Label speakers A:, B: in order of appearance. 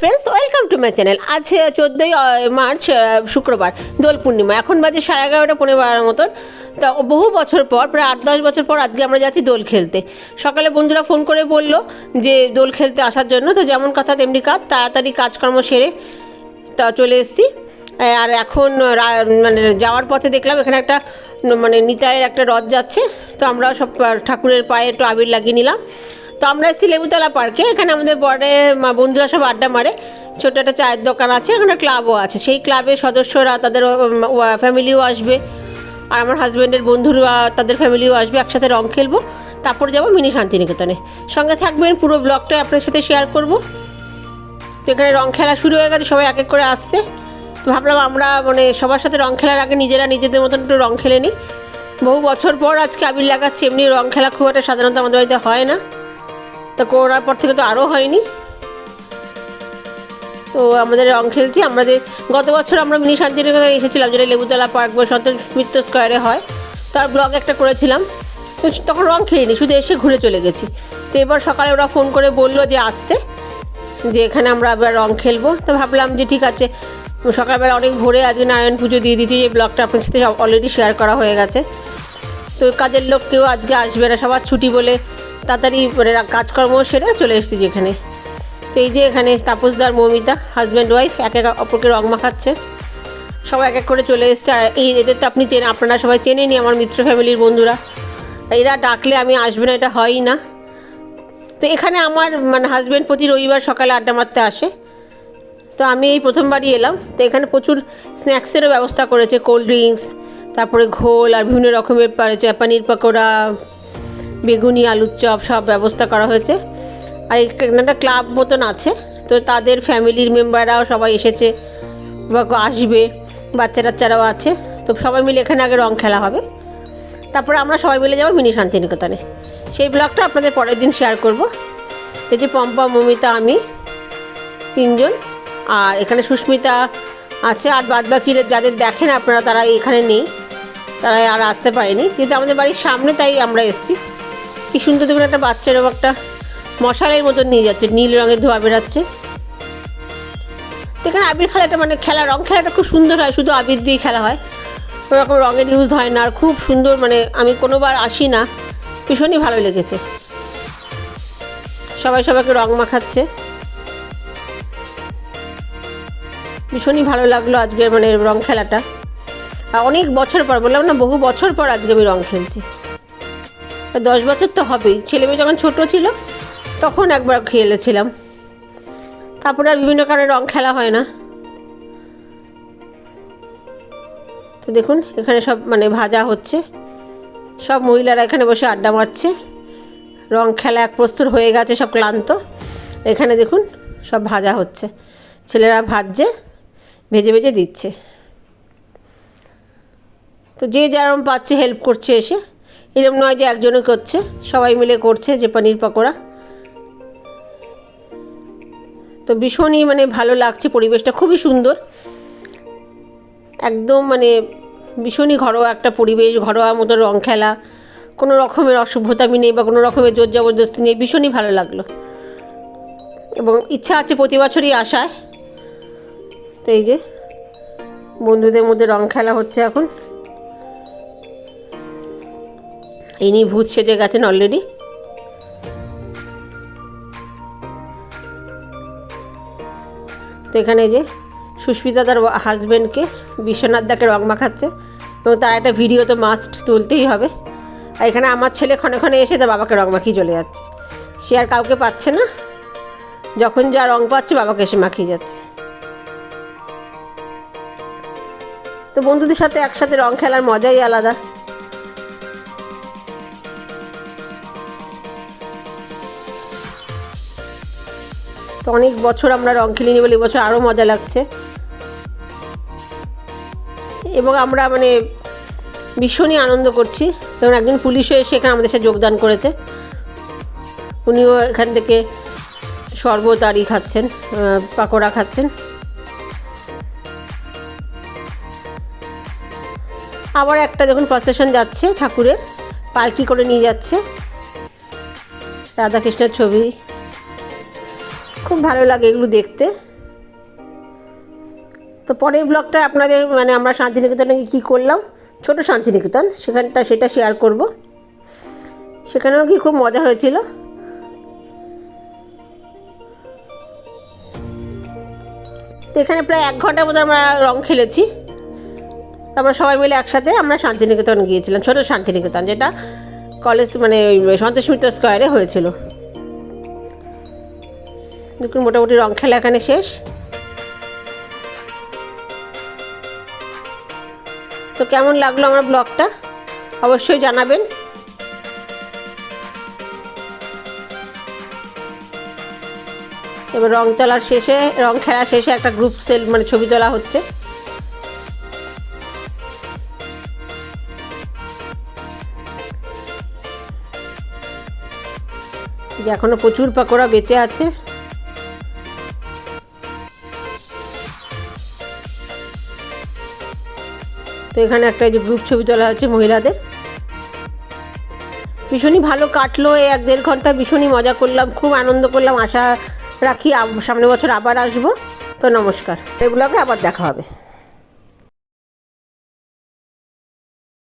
A: Friends welcome to my channel আজ চোদ্দোই March শুক্রবার, দোল পূর্ণিমা। এখন বাজে সাড়ে এগারোটা পনেরো বারোর মতন। তা বহু বছর পর, প্রায় আট, দশ বছর পর আজকে আমরা যাচ্ছি দোল খেলতে। সকালে বন্ধুরা ফোন করে বলল যে দোল খেলতে আসার জন্য, তো যেমন কথা তেমনি কাজ, তাড়াতাড়ি কাজকর্ম সেরে তা চলে এসেছি। আর এখন মানে যাওয়ার পথে দেখলাম এখানে একটা মানে নিতায়ের একটা রথ যাচ্ছে, তো আমরা সব ঠাকুরের পায়ে একটু আবির লাগিয়ে নিলাম। তো আমরা এসেছি লেবুতলা পার্কে এখানে আমাদের বড়ে বন্ধুরা সব আড্ডা মারে। ছোটো একটা চায়ের দোকান আছে এখানে ক্লাবও আছে। সেই ক্লাবের সদস্যরা তাদের ফ্যামিলিও আসবে। আর আমার হাজব্যান্ডের বন্ধুরা তাদের ফ্যামিলিও আসবে, একসাথে রং খেলব। তারপর যাব মিনি শান্তিনিকেতনে। সঙ্গে থাকবেন, পুরো ব্লগটা আপনার সাথে শেয়ার করব। তো এখানে রং খেলা শুরু হয়ে গেছে, সবাই এক এক করে আসছে। তো ভাবলাম আমরা মানে সবার সাথে রং খেলার আগে নিজেরা নিজেদের মতন একটু রং খেলে নিই। বহু বছর পর আজকে আবির লাগাচ্ছে, এমনি রং খেলা খুব একটা সাধারণত আমাদের বাড়িতে হয় না। তো করোনার পর থেকে তো আরও হয়নি। তো আমাদের রং খেলছি আমাদের গত বছর আমরা মিনি শান্তিনিকেতনে এসেছিলাম, যেটা লেবুতলা পার্ক বসন্ত মিত্র স্কোয়ারে হয়, তার ব্লগ একটা করেছিলাম। তো তখন রং খেলিনি, শুধু এসে ঘুরে চলে গেছি। তো এবার সকালে ওরা ফোন করে বলল যে আসতে, যে এখানে আমরা আবার রং খেলব। তো ভাবলাম যে ঠিক আছে, সকালবেলা অনেক ভোরে আজকে নারায়ণ পুজো দিয়ে দিচ্ছি যে ব্লগটা আপনার সাথে অলরেডি শেয়ার করা হয়ে গেছে। তো কাজের লোক কেউ আজকে আসবে না, সবার ছুটি বলে তাড়াতাড়ি মানে কাজকর্ম সেরে চলে এসেছি এখানে তো এই যে এখানে তাপসদার মৌমিতা হাজব্যান্ড ওয়াইফ এক এক অপরকে রং মাখাচ্ছে। সবাই এক এক করে চলে এসছে। আর এই এদের তো আপনি চেন আপনারা সবাই চেনেনি আমার মিত্র ফ্যামিলির বন্ধুরা। এরা ডাকলে আমি আসবে না, এটা হয়ই না। তো এখানে আমার মানে হাজব্যান্ড প্রতি রবিবার সকালে আড্ডা মারতে আসে। তো আমি এই প্রথমবারই এলাম। তো এখানে প্রচুর স্ন্যাক্সেরও ব্যবস্থা করেছে। কোল্ড ড্রিঙ্কস তারপরে ঘোল আর বিভিন্ন রকমের চাপানির পকোড়া বেগুনি, আলুর চপ সব ব্যবস্থা করা হয়েছে। আর একটা ক্লাব মতন আছে। তো তাদের ফ্যামিলির মেম্বাররাও সবাই এসেছে বা আসবে। বাচ্চা টাচ্চারাও আছে। তো সবাই মিলে এখানে আগে রং খেলা হবে। তারপরে আমরা সবাই মিলে যাব মিনি শান্তিনিকেতনে। সেই ব্লগটা আপনাদের পরের দিন শেয়ার করব। এই যে পম্পা, মমিতা, আমি তিনজন। আর এখানে সুস্মিতা আছে। আর বাদ বাকি যাদের দেখেন আপনারা, তারা এখানে নেই। তারা আর আসতে পারেনি। কিন্তু আমাদের বাড়ির সামনে তাই আমরা এসেছি। কি সুন্দর দেখুন একটা বাচ্চারও একটা মশালের মতন নিয়ে যাচ্ছে, নীল রঙের ধোয়া বেরাচ্ছে। এখানে আবির খেলাটা মানে খেলা, রং খেলাটা খুব সুন্দর হয়, শুধু আবির দিয়ে খেলা হয়। ওরকম রঙের ইউজ হয় না, আর খুব সুন্দর মানে আমি কোনোবার আসি না, ভীষণই ভালো লেগেছে। সবাই সবাইকে রং মাখাচ্ছে। ভীষণই ভালো লাগল আজকের মানে রং খেলাটা। অনেক বছর পর, বললাম না বহু বছর পর আজকে আমি রং খেলছি। দশ বছর তো হবেই। ছেলে মেয়ে যখন ছোটো ছিল, তখন একবার খেলেছিলাম। তারপরে আর বিভিন্ন কারণে রং খেলা হয় না। তো দেখুন, এখানে সব মানে ভাজা হচ্ছে। সব মহিলারা এখানে বসে আড্ডা মারছে। রং খেলা এক প্রস্তুর হয়ে গেছে, সব ক্লান্ত। এখানে দেখুন, সব ভাজা হচ্ছে। ছেলেরা ভাজছে, ভেজে ভেজে দিচ্ছে। তো যে যেরকম পাচ্ছে হেল্প করছে এসে। এরকম নয় যে একজনে করছে, সবাই মিলে করছে যে পনির পকোড়া। তো ভীষণই মানে ভালো লাগছে, পরিবেশটা খুবই সুন্দর। একদম মানে ভীষণই ঘরোয়া একটা পরিবেশ, ঘরোয়া মতো রং খেলা, কোনো রকমের অসভ্যতামি নেই বা কোনো রকমের জোর জবরদস্তি নেই, ভীষণই ভালো লাগল। এবং ইচ্ছা আছে প্রতি বছরই আসায়। তো এই যে, বন্ধুদের মধ্যে রং খেলা হচ্ছে এখন। ইনি ভূত সেজে গেছেন অলরেডি তো এখানে যে সুস্মিতা তার হাজব্যান্ডকে বিশ্বনাথ দাকে রং মাখাচ্ছে, এবং তার একটা ভিডিও তো মাস্ট তুলতেই হবে। আর এখানে আমার ছেলে ক্ষণে ক্ষণে এসে তার বাবাকে রং মাখিয়ে চলে যাচ্ছে। সে আর কাউকে পাচ্ছে না। যখন যা রং পাচ্ছে বাবাকে এসে মাখিয়ে যাচ্ছে। তো বন্ধুদের সাথে একসাথে রং খেলার মজাই আলাদা। তো অনেক বছর আমরা রং খেলিনি বলে এবছর আরও মজা লাগছে। এবং আমরা মানে ভীষণই আনন্দ করছি। যেমন একজন পুলিশও এসে এখানে আমাদের সাথে যোগদান করেছে। উনিও এখান থেকে শরবত আরি খাচ্ছেন পাকোড়া খাচ্ছেন। আবার একটা যখন প্রসেশন যাচ্ছে ঠাকুরের, পালকি করে নিয়ে যাচ্ছে। রাধাকৃষ্ণের ছবি। খুব ভালো লাগে এগুলো দেখতে। তো পরের ব্লগটা আপনাদের মানে আমরা শান্তিনিকেতনে কী করলাম? ছোট শান্তিনিকেতন, সেখানটা সেটা শেয়ার করব। সেখানেও কি খুব মজা হয়েছিল। তো এখানে প্রায় এক ঘণ্টার মতো আমরা রং খেলেছি। তারপর সবাই মিলে একসাথে আমরা শান্তিনিকেতন গিয়েছিলাম, ছোট শান্তিনিকেতন, যেটা কলেজ মানে সন্তোষ মিত্র স্কোয়ারে হয়েছিল। দেখুন, মোটামুটি রং খেলা এখানে শেষ। তো কেমন লাগল আমার ব্লগটা? অবশ্যই জানাবেন। এবার রং তোলার শেষে, রং খেলা শেষে একটা গ্রুপ সেল মানে ছবি তোলা হচ্ছে। এখনও প্রচুর পাকোড়া বেঁচে আছে। তো এখানে একটা যে গ্রুপ ছবি তোলা হচ্ছে মহিলাদের। ভীষণই ভালো কাটলো, এই এক দেড় ঘণ্টা ভীষণই মজা করলাম, খুব আনন্দ করলাম। আশা রাখি সামনে বছর আবার আসব। তো নমস্কার। এগুলোকে আবার দেখা হবে।